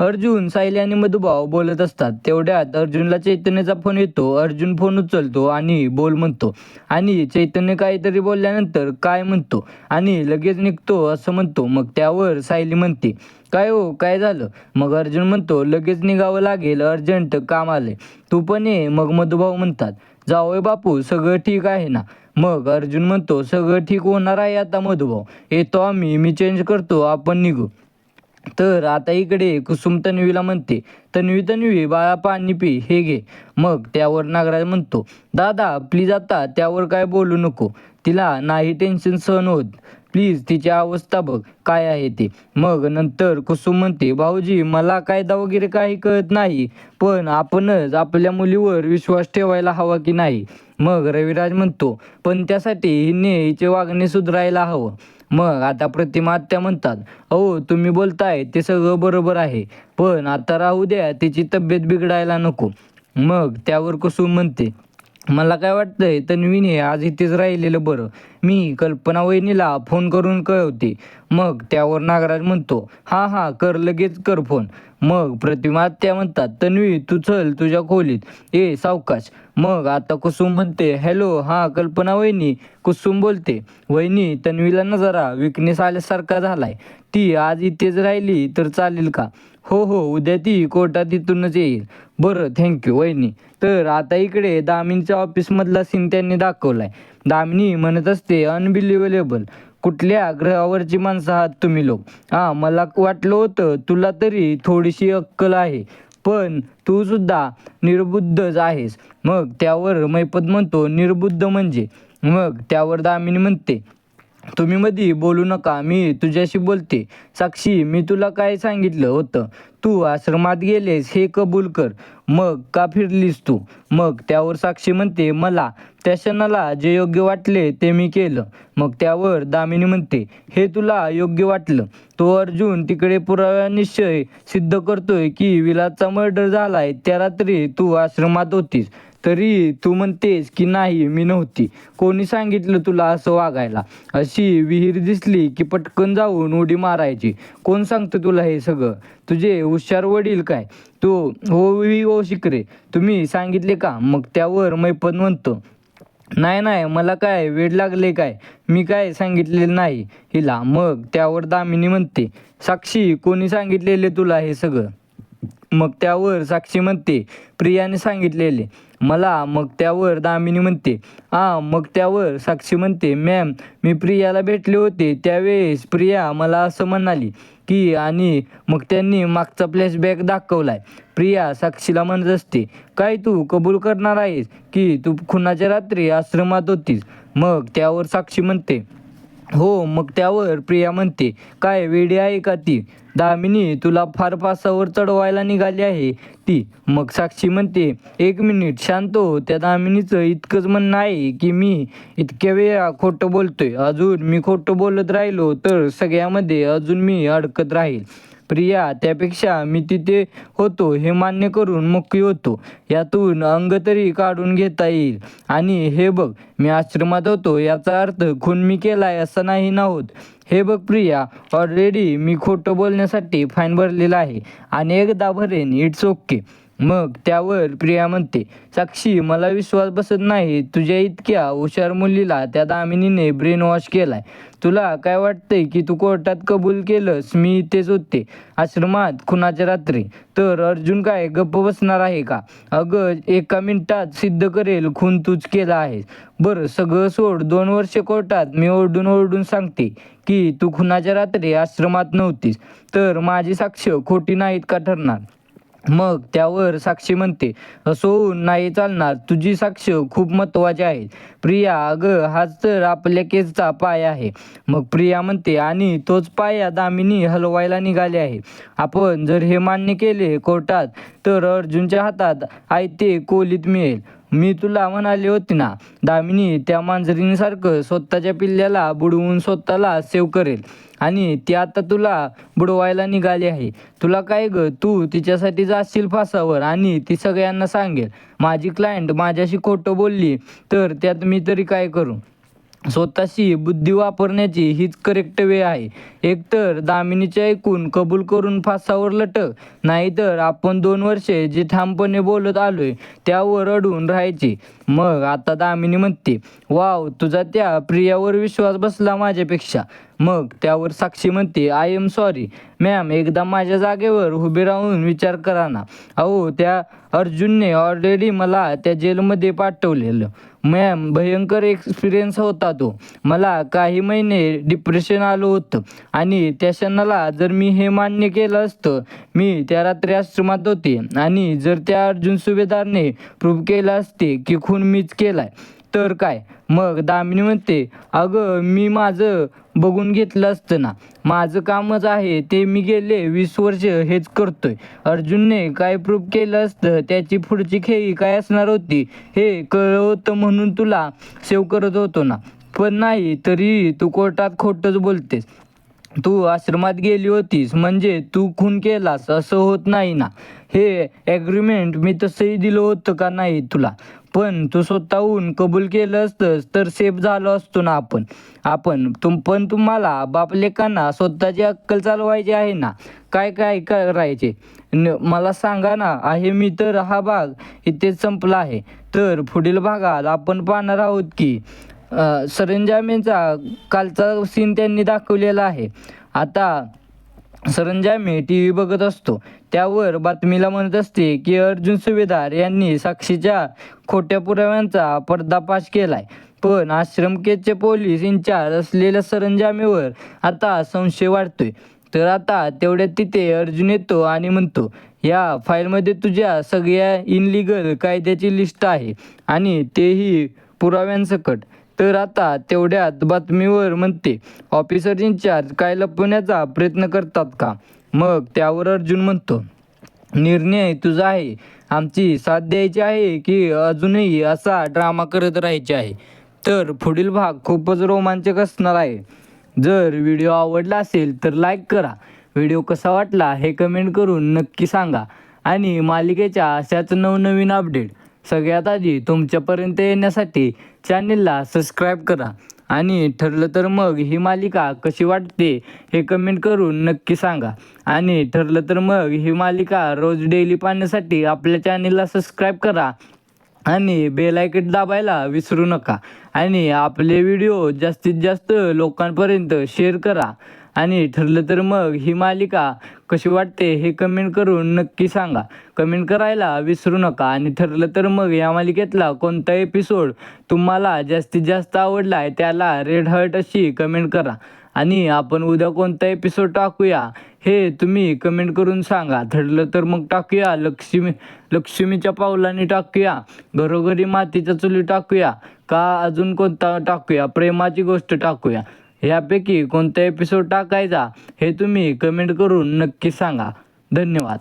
अर्जुन सायली आणि मधुभाव बोलत असतात. तेवढ्यात अर्जुनला चैतन्याचा फोन येतो. अर्जुन फोन उचलतो आणि बोल म्हणतो. आणि चैतन्य काहीतरी बोलल्यानंतर काय म्हणतो? आणि लगेच निघतो असं म्हणतो. मग त्यावर सायली म्हणते काय हो? काय झालं? मग अर्जुन म्हणतो लगेच निघावं लागेल. अर्जंट काम आलंय. तू पण ये. मग मधुभाऊ म्हणतात जावय बापू. सगळं ठीक आहे ना? मग अर्जुन म्हणतो सगळं ठीक होणार आहे आता मधुभाऊ येतो आम्ही. मी चेंज करतो. आपण निघू. तर आता इकडे कुसुम तन्वीला म्हणते तन्वी तन्वी बाळा पाणी पी हे घे. मग त्यावर नागराज म्हणतो दादा प्लीज आता त्यावर काय बोलू नको. तिला नाही टेन्शन सहन होत. प्लीज तिची अवस्था बघ काय आहे ते. मग नंतर कुसुम म्हणते भाऊजी मला कायदा वगैरे काही कळत नाही पण आपणच आपल्या मुलीवर विश्वास ठेवायला हवा की नाही. मग रविराज म्हणतो पण त्यासाठी हिने हिचे वागणे सुधारायला हवं. मग आता प्रतिमा आत्या म्हणतात अहो तुम्ही बोलताय ते सगळं बरोबर आहे पण आता राहू द्या तिची तब्येत बिघडायला नको. मग त्यावर कुसुम म्हणते मला काय वाटतंय तन्वीने आज इथेच राहिलेलं बरं. मी कल्पना वहिनीला फोन करून कळवते. मग त्यावर नागराज म्हणतो हां हां कर लगेच कर फोन. मग प्रतिमात्या म्हणतात तन्वी तू चल तुझ्या खोलीत. ए सावकाश. मग आता कुसुम म्हणते हॅलो हां कल्पना वहिनी. कुसुम बोलते वहिनी तन्वीला ना जरा विकनेस आल्यासारखा झालाय. ती आज इथेच राहिली तर चालेल का? हो हो उद्या ती कोर्टात इथूनच येईल. बरं थँक्यू वहिनी. तर आता इकडे दामिनीच्या ऑफिसमधला सीन त्यांनी दाखवलाय. दामिनी म्हणत असते अनबिलिव्हेलेबल कुठल्या ग्रहावरची माणसं आहात तुम्ही लोक? हां मला वाटलं होतं तुला तरी थोडीशी अक्कल आहे पण तू सुद्धा निर्बुद्धच आहेस. मग त्यावर मैपत म्हणतो निर्बुद्ध म्हणजे? मग त्यावर दामिनी म्हणते तुम्ही मधी बोलू नका मी तुझ्याशी बोलते. साक्षी मी तुला काय सांगितलं होतं? तू आश्रमात गेलेस हे कबूल कर. मग का फिरलीस तू? मग त्यावर साक्षी म्हणते मला त्या क्षणाला जे योग्य वाटले ते मी केलं. मग त्यावर दामिनी म्हणते हे तुला योग्य वाटलं. तो अर्जुन तिकडे पुराव्या निश्चय सिद्ध करतोय की विलासचा मर्डर झालाय. त्या रात्री तू आश्रमात होतीस. तरी तू म्हणतेस की नाही मी नव्हती. कोणी सांगितलं तुला असं वागायला? अशी विहीर दिसली की पटकन जाऊन उडी मारायची. कोण सांगतं तुला हे सगळं? तुझे हुशार वडील काय? तू हो वि हो शिकरे. तुम्ही सांगितले का? मग त्यावर मैपत म्हणतो. नाही नाही मला काय वेड लागले काय? मी काय सांगितलेलं नाही हिला. मग त्यावर दामिनी म्हणते साक्षी कोणी सांगितलेले तुला हे सगळं? मग त्यावर साक्षी म्हणते प्रियाने सांगितलेले. मला मग त्यावर दामिनी म्हणते आ मग त्यावर साक्षी म्हणते मॅम मी प्रियाला भेटले होते त्यावेळेस प्रिया मला असं म्हणाली की आणि मग त्यांनी मागचा फ्लॅशबॅक दाखवलाय. प्रिया साक्षीला म्हणत असते काय तू कबूल करणार आहेस की तू खुनाच्या रात्री आश्रमात होतीस? मग त्यावर साक्षी म्हणते हो मग त्यावर प्रिया म्हणते काय वेडी आहे का ती? दामिनी तुला फार पासावर चढवायला निघाली आहे. ती मग साक्षी म्हणते एक मिनिट शांत हो. त्या दामिनीचं इतकंच म्हणणं आहे की मी इतक्या वेळा खोटं बोलतोय. अजून मी खोटं बोलत राहिलो तर सगळ्यामध्ये अजून मी अडकत राहील. प्रिया त्यापेक्षा मी तिथे होतो हे मान्य करून मोकळी होतो. यातून अंग तरी काढून घेता येईल. आणि हे बघ मी आश्रमात होतो याचा अर्थ खून मी केलाय असं नाही नव्हत हे बघ प्रिया ऑलरेडी मी खोटं बोलण्यासाठी फाईन भरलेला आहे. आणि एकदा भरेन इट्स ओके मग त्यावर प्रिया म्हणते साक्षी मला विश्वास बसत नाही. तुझ्या इतक्या हुशार मुलीला त्या दामिनीने ब्रेन वॉश केलाय. तुला काय वाटतंय की तू कोर्टात कबूल केलंस? मी इथेच होते आश्रमात खुनाच्या रात्री. तर अर्जुन काय गप्प बसणार आहे का? अगं एका मिनिटात सिद्ध करेल खून तूच केला आहेस. बरं सगळं सोड. दोन वर्ष कोर्टात मी ओरडून ओरडून सांगते की तू खुनाच्या रात्री आश्रमात नव्हतीस. तर माझी साक्ष खोटी नाहीत का ठरणार? मग त्यावर साक्षी म्हणते असं होऊन नाही चालणार. तुझी साक्ष खूप महत्त्वाची आहे. प्रिया अगं हाच तर आपल्या केसचा पाय आहे. मग प्रिया म्हणते आणि तोच पाया दामिनी हलवायला निघाले आहे. आपण जर हे मान्य केले कोर्टात तर अर्जुनच्या हातात आयते कोलीत मिळेल. मी तुला म्हणाले होते ना दामिनी त्या मांजरीसारखं स्वतःच्या पिल्ल्याला बुडवून स्वतःला सेव्ह करेल. आणि ती आता तुला बुडवायला निघाली आहे. तुला काय ग तू तिच्यासाठी जाशील फासावर आणि ती सगळ्यांना सांगेल. माझी क्लायंट माझ्याशी खोटं बोलली तर त्यात मी तरी काय करू? स्वतःशी बुद्धी वापरण्याची हीच करेक्ट वेळ आहे. एकतर दामिनीचे ऐकून कबूल करून फासावर लटक नाहीतर आपण दोन वर्षे जे ठामपणे बोलत आलोय त्यावर अडून राहायचे. मग आता दामिनी म्हणते वाव तुझा त्या प्रियावर विश्वास बसला माझ्यापेक्षा. मग त्यावर साक्षी म्हणते आय एम सॉरी मॅम एकदा माझ्या जागेवर उभे राहून विचार करा ना. अहो त्या अर्जुनने ऑलरेडी मला त्या जेलमध्ये पाठवलेलं. मॅम भयंकर एक्सपिरियन्स होता तो. मला काही महिने डिप्रेशन आलं होतं. आणि त्या क्षणाला जर मी हे मान्य केलं असतं मी त्या रात्री आश्रमात होते. आणि जर त्या अर्जुन सुभेदारने प्रूव्ह केलं असते की खून मीच केलाय तर काय? मग दामिनी म्हणते अगं मी माझं बघून घेतलं असतं ना. माझं कामच आहे ते मी गेले वीस वर्ष हेच करतोय. अर्जुनने काय प्रूफ केलं असतं त्याची पुढची खेळी काय असणार होती हे कळलं होतं म्हणून तुला सेव्ह करत होतो ना. पण नाही तरी तू कोर्टात खोटंच बोलतेस. तू आश्रमात गेली होतीस म्हणजे तू खून केलास असं होत नाही ना. हे ॲग्रीमेंट मी तसंही दिलं होतं का नाही तुला? पण तू स्वतःहून कबूल केलं असतंस तर सेफ झालो असतो ना आपण. आपण तुम पण तुम्हाला बापलेकांना स्वतःची अक्कल चालवायची आहे ना? काय काय करायचे? न मला सांगा ना आहे मी तर हा भाग इथेच संपला आहे. तर पुढील भागात आपण पाहणार आहोत की अ, सरंजामेचा कालचा सीन त्यांनी दाखवलेला आहे. आता सरंजामे टी व्ही बघत असतो. त्यावर बातमीला म्हणत असते की अर्जुन सुभेदार यांनी साक्षीच्या खोट्या पुराव्यांचा पर्दाफाश केलाय. पण आश्रमकेचे पोलीस इन्चार्ज असलेल्या सरंजामेवर आता संशय वाढतोय. तर आता तेवढ्यात तिथे अर्जुन येतो आणि म्हणतो या फाईलमध्ये तुझ्या सगळ्या इनलिगल कायद्याची लिस्ट आहे आणि तेही पुराव्यांसकट. तर आता तेवढ्यात बातमीवर म्हणते ऑफिसर इन्चार्ज काय लपवण्याचा प्रयत्न करतात का? मग त्यावर अर्जुन म्हणतो निर्णय तुझा आहे. आमची साथ द्यायची आहे की अजूनही असा ड्रामा करत राहायचे आहे? तर पुढील भाग खूपच रोमांचक असणार आहे. जर व्हिडिओ आवडला असेल तर लाईक करा. व्हिडिओ कसा वाटला हे कमेंट करून नक्की सांगा. आणि मालिकेच्या अशाच नवनवीन अपडेट सगळ्यात आधी तुमच्यापर्यंत येण्यासाठी चॅनेलला सबस्क्राईब करा. आणि ठरलं तर मग ही मालिका कशी वाटते हे कमेंट करून नक्की सांगा. आणि ठरलं तर मग ही मालिका रोज डेली पाहण्यासाठी आपल्या चॅनेलला सबस्क्राईब करा. आणि बेलायकेट दाबायला विसरू नका. आणि आपले व्हिडिओ जास्तीत जास्त लोकांपर्यंत शेअर करा. आणि ठरलं तर मग ही मालिका कशी वाटते हे कमेंट करून नक्की सांगा. कमेंट करायला विसरू नका आणि ठरलं तर मग या मालिकेतला कोणता एपिसोड तुम्हाला जास्तीत जास्त आवडला आहे त्याला रेड हर्ट अशी कमेंट करा. आणि आपण उद्या कोणता एपिसोड टाकूया हे तुम्ही कमेंट करून सांगा. ठरलं तर मग टाकूया. लक्ष्मी लक्ष्मीच्या पावलाने टाकूया. घरोघरी मातीच्या चुली टाकूया. का अजून कोणता टाकूया? प्रेमाची गोष्ट टाकूया. ह्यापैकी कोणता एपिसोड टाकायचा हे तुम्ही कमेंट करून नक्की सांगा. धन्यवाद.